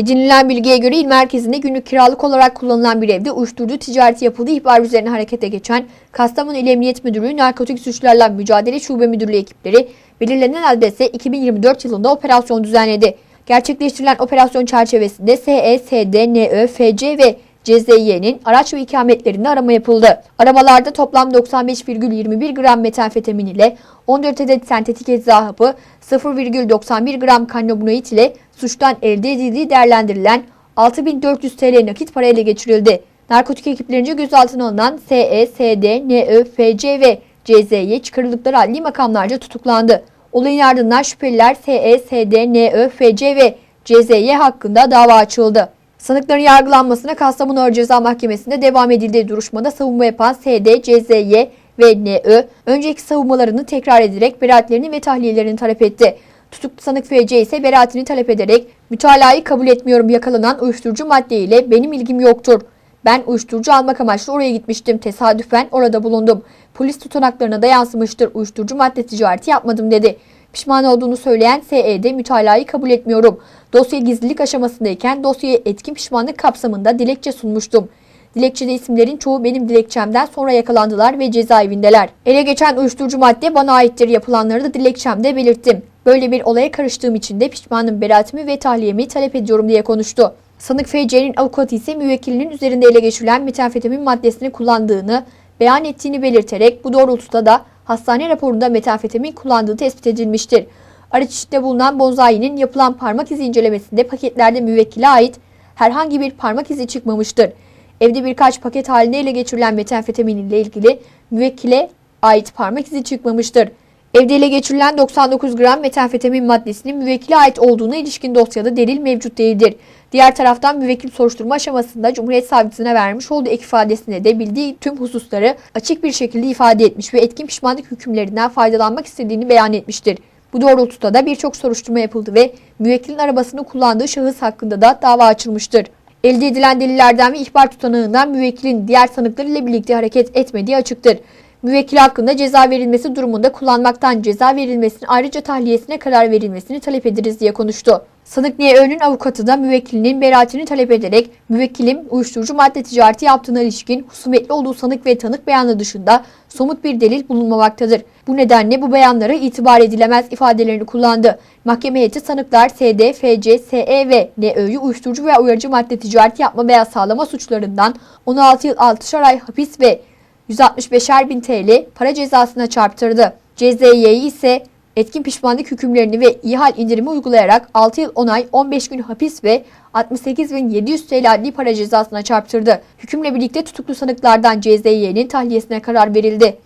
Edinilen bilgiye göre il merkezinde günlük kiralık olarak kullanılan bir evde uyuşturucu ticareti yapıldığı ihbar üzerine harekete geçen Kastamonu İl Emniyet Müdürlüğü Narkotik Suçlarla Mücadele Şube Müdürlüğü ekipleri belirlenen adrese 2024 yılında operasyon düzenledi. Gerçekleştirilen operasyon çerçevesinde SE, SD, NÖ, FC ve CZY'nin araç ve ikametlerinde arama yapıldı. Aramalarda toplam 95,21 gram metamfetamin ile 14 adet sentetik ecza hapı, 0,91 gram kannabinoid ile suçtan elde edildiği değerlendirilen 6400 TL nakit para ele geçirildi. Narkotik ekiplerince gözaltına alınan SE, SD, NÖ, FC ve CZY çıkarıldıkları adli makamlarca tutuklandı. Olayın ardından şüpheliler SE, SD, NÖ, FC ve CZY hakkında dava açıldı. Sanıkların yargılanmasına Kastamonu Ağır Ceza Mahkemesi'nde devam edildiği duruşmada savunma yapan SD, CZY ve NÖ önceki savunmalarını tekrar ederek beraatlerini ve tahliyelerini talep etti. Tutuklu sanık FC ise beraatini talep ederek mütalayı kabul etmiyorum yakalanan uyuşturucu madde ile benim ilgim yoktur. Ben uyuşturucu almak amaçlı oraya gitmiştim. Tesadüfen orada bulundum. Polis tutanaklarına da yansımıştır. Uyuşturucu madde ticareti yapmadım dedi. Pişman olduğunu söyleyen SE'de mütalayı kabul etmiyorum. Dosya gizlilik aşamasındayken dosyaya etkin pişmanlık kapsamında dilekçe sunmuştum. Dilekçede isimlerin çoğu benim dilekçemden sonra yakalandılar ve cezaevindeler. Ele geçen uyuşturucu madde bana aittir yapılanları da dilekçemde belirttim. Böyle bir olaya karıştığım için de pişmanım beraatimi ve tahliyemi talep ediyorum diye konuştu. Sanık FC'nin avukatı ise müvekkilinin üzerinde ele geçirilen metamfetamin maddesini kullandığını beyan ettiğini belirterek bu doğrultuda da hastane raporunda metamfetamin kullandığı tespit edilmiştir. Araç içinde bulunan Bonzai'nin yapılan parmak izi incelemesinde paketlerde müvekkile ait herhangi bir parmak izi çıkmamıştır. Evde birkaç paket halinde ele geçirilen metamfetamin ile ilgili müvekkile ait parmak izi çıkmamıştır. Evde ele geçirilen 99 gram metamfetamin maddesinin müvekkile ait olduğuna ilişkin dosyada delil mevcut değildir. Diğer taraftan müvekkil soruşturma aşamasında Cumhuriyet Savcısına vermiş olduğu ek ifadesinde de bildiği tüm hususları açık bir şekilde ifade etmiş ve etkin pişmanlık hükümlerinden faydalanmak istediğini beyan etmiştir. Bu doğrultuda da birçok soruşturma yapıldı ve müvekkilin arabasını kullandığı şahıs hakkında da dava açılmıştır. Elde edilen delillerden ve ihbar tutanağından müvekkilin diğer sanıklar ile birlikte hareket etmediği açıktır. Müvekkil hakkında ceza verilmesi durumunda kullanmaktan ceza verilmesinin ayrıca tahliyesine karar verilmesini talep ederiz diye konuştu. Sanık Niyeö'nün avukatı da müvekkilinin beraatini talep ederek müvekkilim uyuşturucu madde ticareti yaptığına ilişkin husumetli olduğu sanık ve tanık beyanı dışında somut bir delil bulunmamaktadır. Bu nedenle bu beyanlara itibar edilemez ifadelerini kullandı. Mahkeme heyeti sanıklar SD, FC, SE ve NÖ'yü uyuşturucu veya uyarıcı madde ticareti yapma veya sağlama suçlarından 16 yıl 6'şar ay hapis ve 165'er bin TL para cezasına çarptırdı. CZY'yi ise etkin pişmanlık hükümlerini ve ihal indirimi uygulayarak 6 yıl 10 ay 15 gün hapis ve 68.700 TL adli para cezasına çarptırdı. Hükümle birlikte tutuklu sanıklardan CZY'nin tahliyesine karar verildi.